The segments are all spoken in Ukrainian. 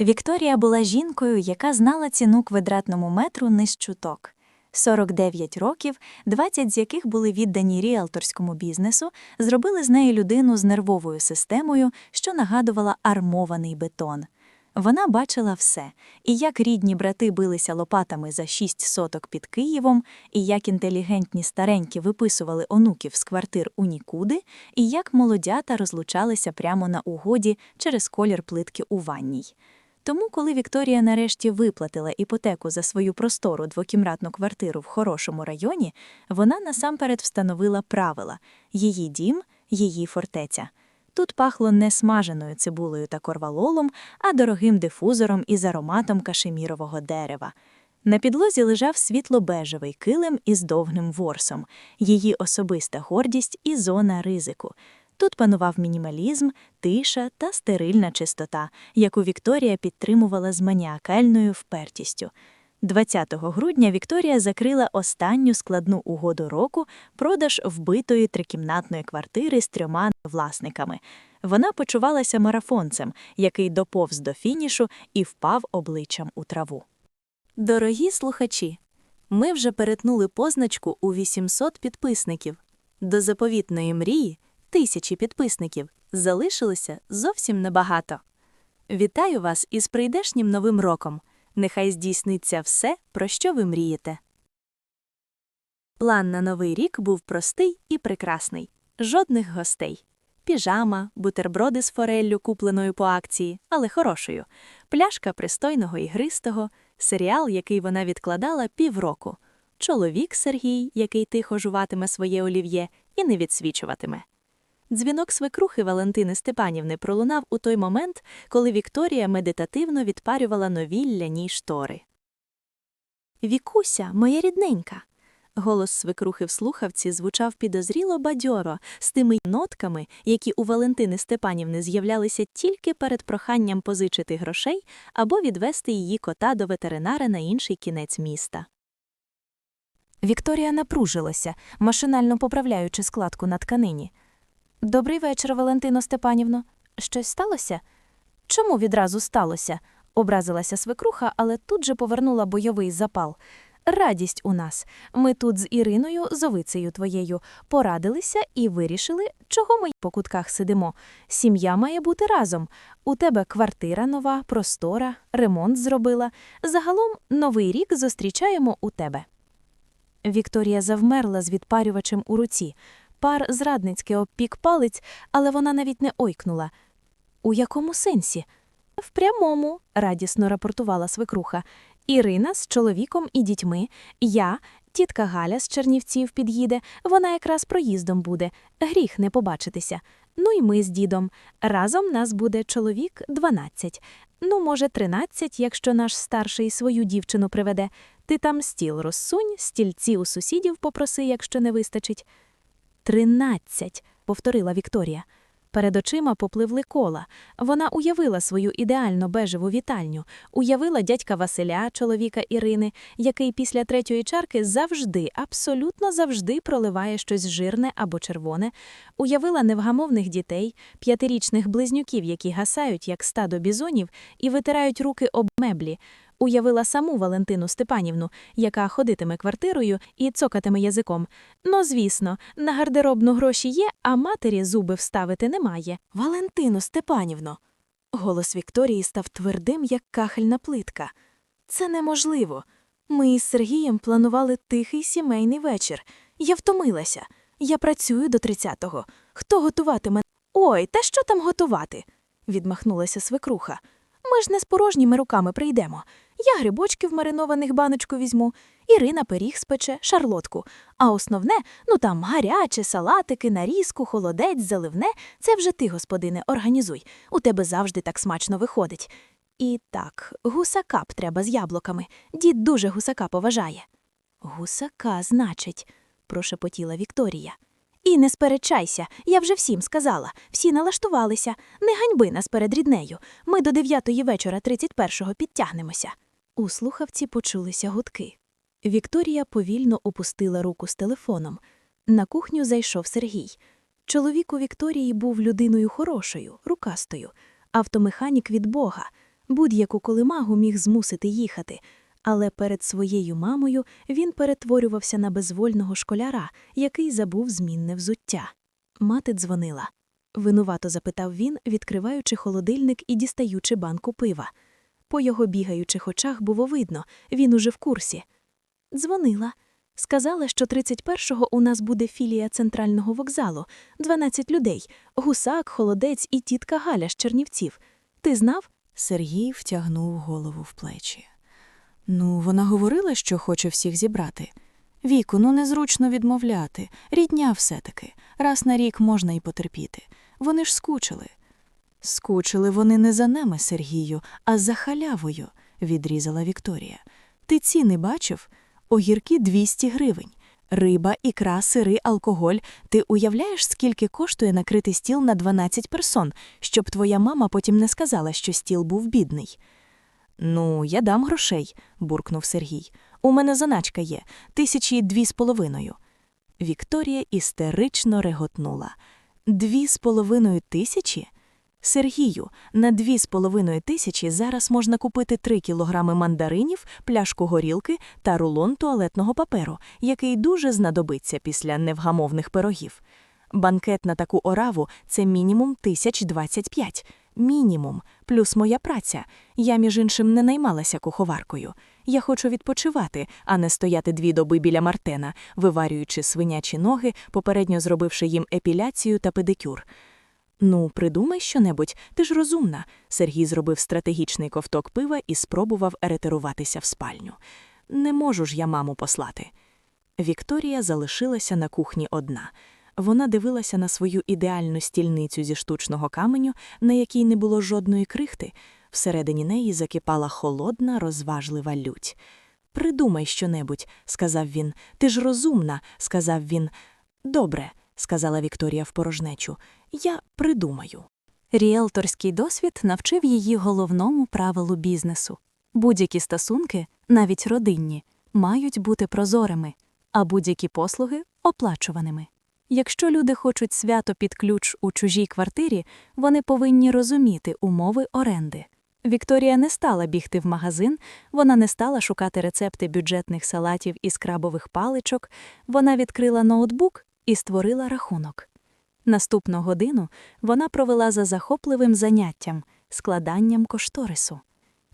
Вікторія була жінкою, яка знала ціну квадратному метру з чуток. 49 років, 20 з яких були віддані ріалторському бізнесу, зробили з неї людину з нервовою системою, що нагадувала армований бетон. Вона бачила все, і як рідні брати билися лопатами за шість соток під Києвом, і як інтелігентні старенькі виписували онуків з квартир у нікуди, і як молодята розлучалися прямо на угоді через колір плитки у ванній. Тому, коли Вікторія нарешті виплатила іпотеку за свою простору двокімнатну квартиру в хорошому районі, вона насамперед встановила правила її дім, її фортеця. Тут пахло не смаженою цибулею та корвалолом, а дорогим дифузором із ароматом кашемірового дерева. На підлозі лежав світло-бежевий килим із довгим ворсом, її особиста гордість і зона ризику. Тут панував мінімалізм, тиша та стерильна чистота, яку Вікторія підтримувала з маніакальною впертістю. 20 грудня Вікторія закрила останню складну угоду року продаж вбитої трикімнатної квартири з трьома власниками. Вона почувалася марафонцем, який доповз до фінішу і впав обличчям у траву. Дорогі слухачі, ми вже перетнули позначку у 800 підписників. До заповітної мрії тисячі підписників залишилося зовсім небагато. Вітаю вас із прийдешнім новим роком. Нехай здійсниться все, про що ви мрієте. План на новий рік був простий і прекрасний. Жодних гостей. Піжама, бутерброди з фореллю, купленою по акції, але хорошою, пляшка пристойного ігристого, серіал, який вона відкладала півроку, чоловік Сергій, який тихо жуватиме своє олів'є і не відсвічуватиме. Дзвінок свекрухи Валентини Степанівни пролунав у той момент, коли Вікторія медитативно відпарювала нові ляні штори. Вікуся, моя рідненька. Голос свекрухи в слухавці звучав підозріло бадьоро з тими нотками, які у Валентини Степанівни з'являлися тільки перед проханням позичити грошей або відвести її кота до ветеринара на інший кінець міста. Вікторія напружилася, машинально поправляючи складку на тканині. Добрий вечір, Валентино Степанівно. Щось сталося? Чому відразу сталося? образилася свекруха, але тут же повернула бойовий запал. Радість у нас. Ми тут з Іриною, зовицею твоєю, порадилися і вирішили, чого ми по кутках сидимо. Сім'я має бути разом. У тебе квартира нова, простора, ремонт зробила. Загалом новий рік зустрічаємо у тебе. Вікторія завмерла з відпарювачем у руці. Пар зрадницьки обпік палець, але вона навіть не ойкнула. У якому сенсі? В прямому, радісно рапортувала свекруха. Ірина з чоловіком і дітьми, я, тітка Галя з Чернівців під'їде, вона якраз проїздом буде, гріх не побачитися. Ну і ми з дідом. Разом нас буде чоловік 12. Ну, може, 13, якщо наш старший свою дівчину приведе. Ти там стіл розсунь, стільці у сусідів попроси, якщо не вистачить. Тринадцять, повторила Вікторія. Перед очима попливли кола. Вона уявила свою ідеально бежеву вітальню, уявила дядька Василя, чоловіка Ірини, який після третьої чарки завжди, абсолютно завжди проливає щось жирне або червоне, уявила невгамовних дітей, п'ятирічних близнюків, які гасають, як стадо бізонів, і витирають руки об меблі. Уявила саму Валентину Степанівну, яка ходитиме квартирою і цокатиме язиком. Ну, звісно, на гардеробну гроші є, а матері зуби вставити немає. Валентину Степанівно. Голос Вікторії став твердим, як кахельна плитка. Це неможливо. Ми із Сергієм планували тихий сімейний вечір. Я втомилася. Я працюю до 30-го. Хто готуватиме? Ой, та що там готувати? відмахнулася свекруха. Ми ж не з порожніми руками прийдемо. Я грибочків маринованих баночку візьму, Ірина пиріг спече, шарлотку. А основне, ну там гаряче, салатики, нарізку, холодець, заливне це вже ти, господине, організуй. У тебе завжди так смачно виходить. І так, гусака б треба з яблуками. Дід дуже гусака поважає. Гусака, значить, прошепотіла Вікторія. І не сперечайся, я вже всім сказала. Всі налаштувалися. Не ганьби нас перед ріднею. Ми до дев'ятої вечора 31-го підтягнемося. У слухавці почулися гудки. Вікторія повільно опустила руку з телефоном. На кухню зайшов Сергій. Чоловік у Вікторії був людиною хорошою, рукастою, автомеханік від Бога. Будь-яку колимагу міг змусити їхати, але перед своєю мамою він перетворювався на безвольного школяра, який забув змінне взуття. Мати дзвонила. Винувато запитав він, відкриваючи холодильник і дістаючи банку пива. По його бігаючих очах було видно, він уже в курсі. Дзвонила. Сказала, що 31-го у нас буде філія центрального вокзалу, 12 людей, гусак, холодець і тітка Галя з Чернівців. Ти знав? Сергій втягнув голову в плечі. Ну, вона говорила, що хоче всіх зібрати. Віку, ну незручно відмовляти. Рідня все-таки. Раз на рік можна й потерпіти. Вони ж скучили. Скучили вони не за нами, Сергію, а за халявою, відрізала Вікторія. Ти ціни бачив? Огірки 200 гривень. Риба, ікра, сири, алкоголь. Ти уявляєш, скільки коштує накрити стіл на 12 персон, щоб твоя мама потім не сказала, що стіл був бідний. Ну, я дам грошей, буркнув Сергій. У мене заначка є, тисячі дві з половиною. Вікторія істерично реготнула. Дві з половиною тисячі? Сергію, на дві з половиною тисячі зараз можна купити три кілограми мандаринів, пляшку горілки та рулон туалетного паперу, який дуже знадобиться після невгамовних пирогів. Банкет на таку ораву це мінімум тисяч двадцять п'ять. Мінімум, плюс моя праця. Я, між іншим, не наймалася куховаркою. Я хочу відпочивати, а не стояти дві доби біля Мартена, виварюючи свинячі ноги, попередньо зробивши їм епіляцію та педикюр. Ну, придумай щонебудь, ти ж розумна. Сергій зробив стратегічний ковток пива і спробував ретируватися в спальню. Не можу ж я маму послати. Вікторія залишилася на кухні одна. Вона дивилася на свою ідеальну стільницю зі штучного каменю, на якій не було жодної крихти. Всередині неї закипала холодна, розважлива лють. Придумай щонебудь, сказав він. Ти ж розумна, сказав він. Добре, сказала Вікторія в порожнечу. Я придумаю. Ріелторський досвід навчив її головному правилу бізнесу. Будь-які стосунки, навіть родинні, мають бути прозорими, а будь-які послуги оплачуваними. Якщо люди хочуть свято під ключ у чужій квартирі, вони повинні розуміти умови оренди. Вікторія не стала бігти в магазин, вона не стала шукати рецепти бюджетних салатів із крабових паличок, вона відкрила ноутбук і створила рахунок. Наступну годину вона провела за захопливим заняттям складанням кошторису.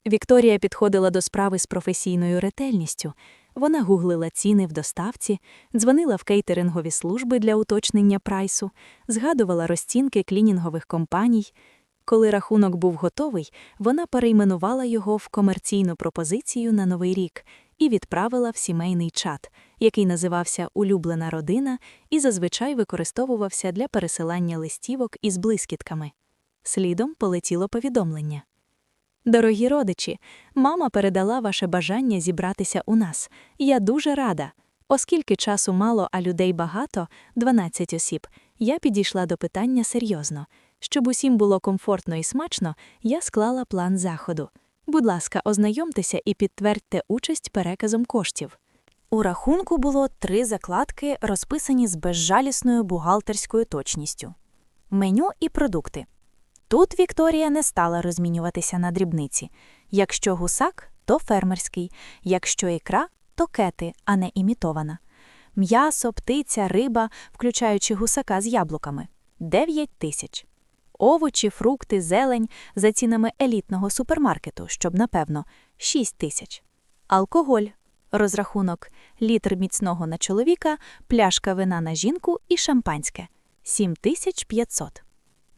Вікторія підходила до справи з професійною ретельністю. Вона гуглила ціни в доставці, дзвонила в кейтерингові служби для уточнення прайсу, згадувала розцінки клінінгових компаній. Коли рахунок був готовий, вона перейменувала його в комерційну пропозицію на новий рік і відправила в сімейний чат, який називався Улюблена родина і зазвичай використовувався для пересилання листівок із блискітками. Слідом полетіло повідомлення. Дорогі родичі, мама передала ваше бажання зібратися у нас. Я дуже рада. Оскільки часу мало, а людей багато 12 осіб, я підійшла до питання серйозно. Щоб усім було комфортно і смачно, я склала план заходу. Будь ласка, ознайомтеся і підтвердьте участь переказом коштів. У рахунку було три закладки, розписані з безжалісною бухгалтерською точністю: меню і продукти. Тут Вікторія не стала розмінюватися на дрібниці. Якщо гусак, то фермерський, якщо ікра, то кети, а не імітована. М'ясо, птиця, риба, включаючи гусака з яблуками 9 тисяч. Овочі, фрукти, зелень за цінами елітного супермаркету, щоб напевно 6 тисяч. Алкоголь, розрахунок літр міцного на чоловіка, пляшка вина на жінку і шампанське 7500.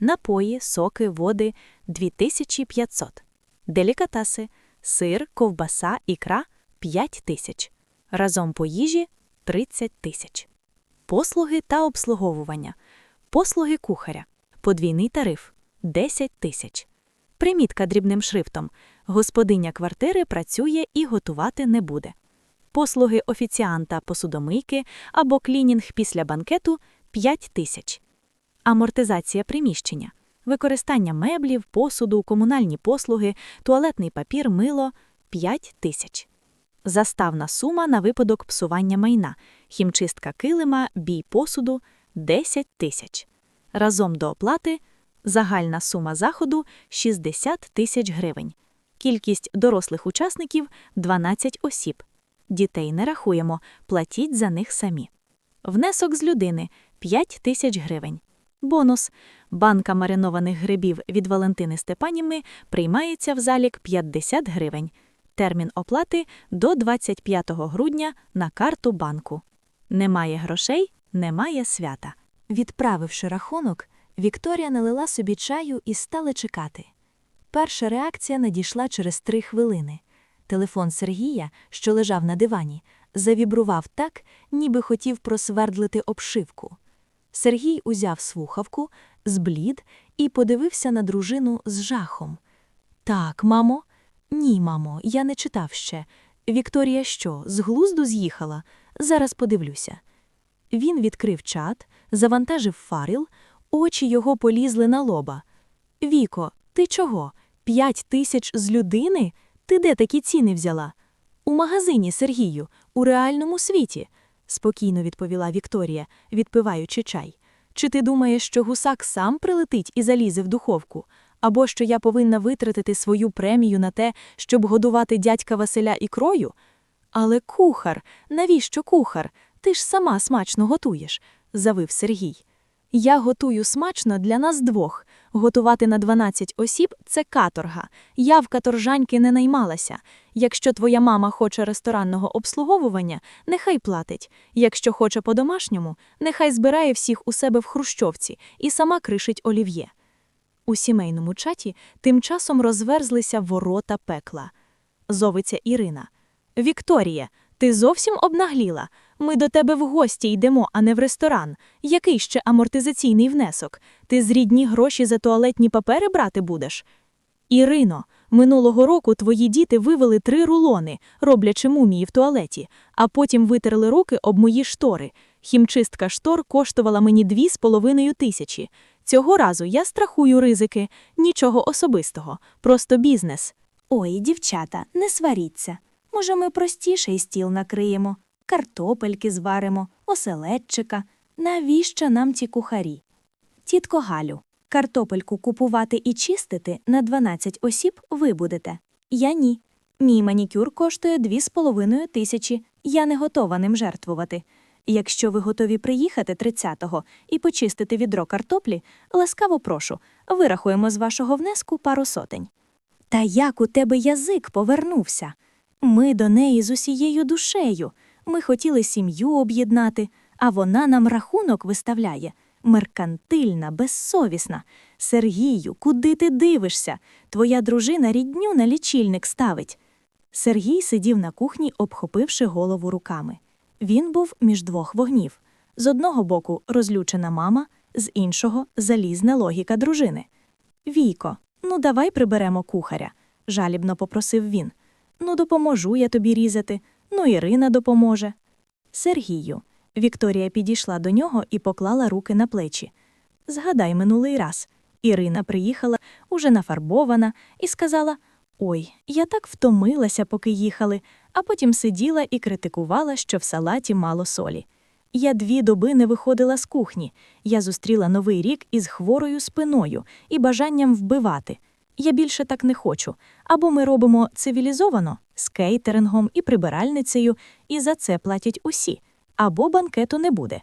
Напої, соки, води 2500. Делікатеси, сир, ковбаса, ікра 5000. Разом по їжі 30 тисяч. Послуги та обслуговування. Послуги кухаря. Подвійний тариф 10 тисяч. Примітка дрібним шрифтом. Господиня квартири працює і готувати не буде. Послуги офіціанта посудомийки або клінінг після банкету 5 тисяч. Амортизація приміщення. Використання меблів, посуду, комунальні послуги, туалетний папір, мило 5 тисяч. Заставна сума на випадок псування майна, хімчистка килима, бій посуду 10 тисяч. Разом до оплати загальна сума заходу 60 тисяч гривень. Кількість дорослих учасників 12 осіб. Дітей не рахуємо, платіть за них самі. Внесок з людини 5 тисяч гривень. Бонус. Банка маринованих грибів від Валентини Степанівни приймається в залік 50 гривень. Термін оплати до 25 грудня на карту банку. Немає грошей, немає свята. Відправивши рахунок, Вікторія налила собі чаю і стала чекати. Перша реакція надійшла через три хвилини. Телефон Сергія, що лежав на дивані, завібрував так, ніби хотів просвердлити обшивку. Сергій узяв слухавку, зблід і подивився на дружину з жахом. Так, мамо? Ні, мамо, я не читав ще. Вікторія що, з глузду з'їхала? Зараз подивлюся. Він відкрив чат, завантажив фаріл, очі його полізли на лоба. Віко, ти чого? П'ять тисяч з людини? Ти де такі ціни взяла? У магазині, Сергію, у реальному світі, спокійно відповіла Вікторія, відпиваючи чай. Чи ти думаєш, що гусак сам прилетить і залізе в духовку? Або що я повинна витратити свою премію на те, щоб годувати дядька Василя ікрою? Але кухар, навіщо кухар? Ти ж сама смачно готуєш, завив Сергій. Я готую смачно для нас двох. Готувати на 12 осіб це каторга. Я в каторжаньки не наймалася. Якщо твоя мама хоче ресторанного обслуговування, нехай платить. Якщо хоче по-домашньому, нехай збирає всіх у себе в хрущовці і сама кришить олів'є. У сімейному чаті тим часом розверзлися ворота пекла. Зовиться Ірина. Вікторія, ти зовсім обнагліла. Ми до тебе в гості йдемо, а не в ресторан. Який ще амортизаційний внесок? Ти з рідні гроші за туалетні папери брати будеш? Ірино, минулого року твої діти вивели три рулони, роблячи мумії в туалеті, а потім витерли руки об мої штори. Хімчистка штор коштувала мені дві з половиною тисячі. Цього разу я страхую ризики, нічого особистого, просто бізнес. Ой, дівчата, не сваріться. Може, ми простіший стіл накриємо, картопельки зваримо, оселедчика. Навіщо нам ці кухарі? Тітко Галю, картопельку купувати і чистити на 12 осіб ви будете. Я ні. Мій манікюр коштує дві з половиною тисячі. Я не готова ним жертвувати. Якщо ви готові приїхати 30-го і почистити відро картоплі, ласкаво прошу, вирахуємо з вашого внеску пару сотень. Та як у тебе язик повернувся? Ми до неї з усією душею. Ми хотіли сім'ю об'єднати, а вона нам рахунок виставляє. Меркантильна, безсовісна. Сергію, куди ти дивишся? Твоя дружина рідню на лічильник ставить. Сергій сидів на кухні, обхопивши голову руками. Він був між двох вогнів. З одного боку розлючена мама, з іншого залізна логіка дружини. Війко, ну давай приберемо кухаря, жалібно попросив він. Ну, допоможу я тобі різати, ну Ірина допоможе. Сергію. Вікторія підійшла до нього і поклала руки на плечі. Згадай минулий раз. Ірина приїхала, уже нафарбована, і сказала: Ой, я так втомилася, поки їхали, а потім сиділа і критикувала, що в салаті мало солі. Я дві доби не виходила з кухні. Я зустріла новий рік із хворою спиною і бажанням вбивати. Я більше так не хочу. Або ми робимо цивілізовано з кейтерингом і прибиральницею, і за це платять усі, або банкету не буде.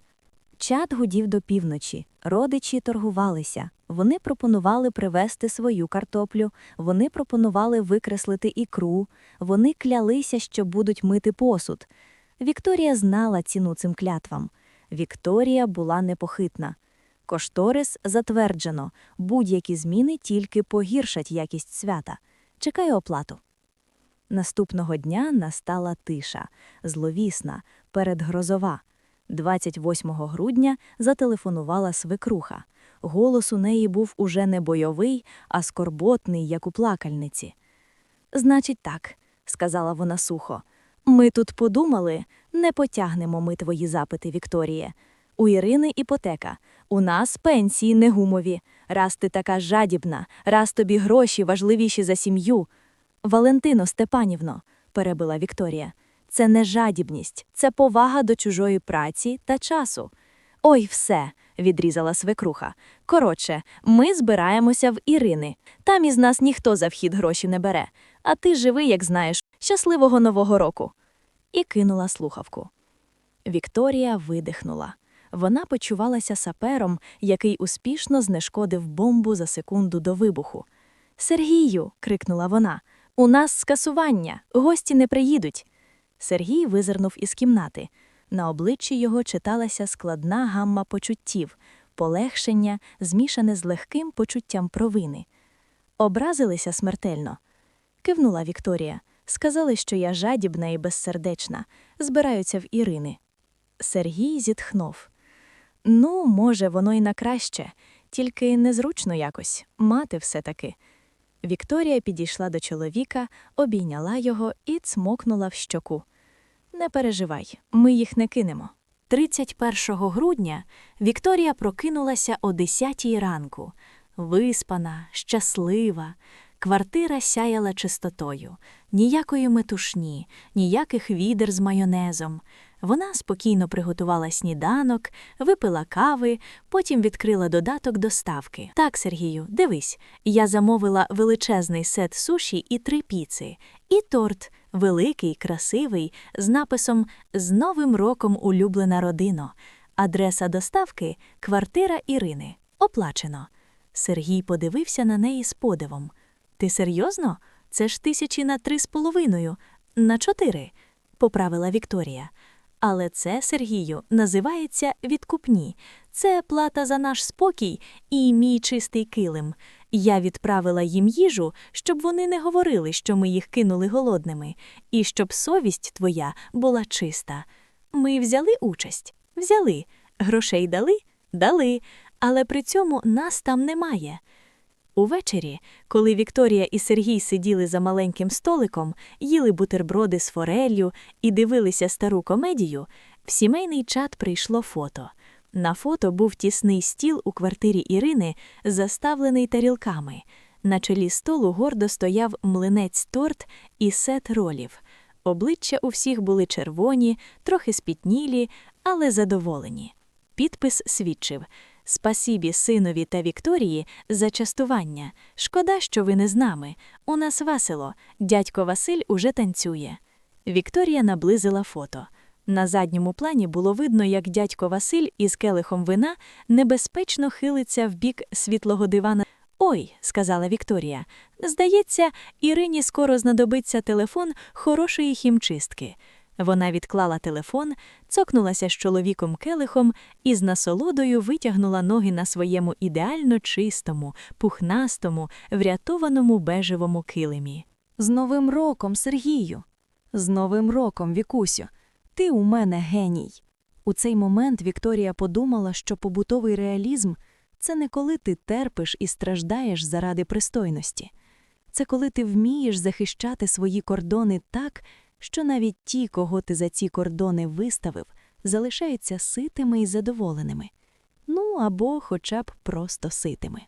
Чат гудів до півночі. Родичі торгувалися. Вони пропонували привезти свою картоплю, вони пропонували викреслити ікру, вони клялися, що будуть мити посуд. Вікторія знала ціну цим клятвам. Вікторія була непохитна. Кошторис затверджено, будь-які зміни тільки погіршать якість свята. Чекаю оплату. Наступного дня настала тиша, зловісна, передгрозова. 28 грудня зателефонувала свекруха. Голос у неї був уже не бойовий, а скорботний, як у плакальниці. Значить, так, сказала вона сухо. Ми тут подумали, не потягнемо ми твої запити, Вікторіє. У Ірини іпотека. У нас пенсії не гумові. Раз ти така жадібна, раз тобі гроші важливіші за сім'ю. Валентино Степанівно, перебила Вікторія, це не жадібність, це повага до чужої праці та часу. Ой, все, відрізала свекруха. Коротше, ми збираємося в Ірини. Там із нас ніхто за вхід гроші не бере. А ти живи, як знаєш, щасливого нового року. І кинула слухавку. Вікторія видихнула. Вона почувалася сапером, який успішно знешкодив бомбу за секунду до вибуху. Сергію. крикнула вона. У нас скасування, гості не приїдуть. Сергій визирнув із кімнати. На обличчі його читалася складна гамма почуттів, полегшення, змішане з легким почуттям провини. Образилися смертельно. Кивнула Вікторія. Сказали, що я жадібна і безсердечна, збираються в Ірини. Сергій зітхнув. Ну, може, воно й на краще, тільки незручно якось, мати все-таки. Вікторія підійшла до чоловіка, обійняла його і цмокнула в щоку. Не переживай, ми їх не кинемо. 31 грудня Вікторія прокинулася о 10 ранку. Виспана, щаслива. Квартира сяяла чистотою, ніякої метушні, ніяких відер з майонезом. Вона спокійно приготувала сніданок, випила кави, потім відкрила додаток доставки. Так, Сергію, дивись, я замовила величезний сет суші і три піци, і торт, великий, красивий, з написом З Новим роком улюблена родино. Адреса доставки квартира Ірини. Оплачено. Сергій подивився на неї з подивом. Ти серйозно? Це ж тисячі на три з половиною, на чотири, поправила Вікторія. Але це, Сергію, називається відкупні. Це плата за наш спокій і мій чистий килим. Я відправила їм їжу, щоб вони не говорили, що ми їх кинули голодними, і щоб совість твоя була чиста. Ми взяли участь? Взяли. Грошей дали? Дали. Але при цьому нас там немає. Увечері, коли Вікторія і Сергій сиділи за маленьким столиком, їли бутерброди з фореллю і дивилися стару комедію, в сімейний чат прийшло фото. На фото був тісний стіл у квартирі Ірини, заставлений тарілками. На чолі столу гордо стояв млинець торт і сет ролів. Обличчя у всіх були червоні, трохи спітнілі, але задоволені. Підпис свідчив Спасібі синові та Вікторії за частування. Шкода, що ви не з нами. У нас весело. Дядько Василь уже танцює. Вікторія наблизила фото. На задньому плані було видно, як дядько Василь із келихом вина небезпечно хилиться в бік світлого дивана. Ой, сказала Вікторія, здається, Ірині скоро знадобиться телефон хорошої хімчистки. Вона відклала телефон, цокнулася з чоловіком келихом і з насолодою витягнула ноги на своєму ідеально чистому, пухнастому, врятованому бежевому килимі. З Новим роком, Сергію! З Новим роком, Вікусю! Ти у мене геній. У цей момент Вікторія подумала, що побутовий реалізм це не коли ти терпиш і страждаєш заради пристойності. Це коли ти вмієш захищати свої кордони так, що навіть ті, кого ти за ці кордони виставив, залишаються ситими і задоволеними. Ну або хоча б просто ситими.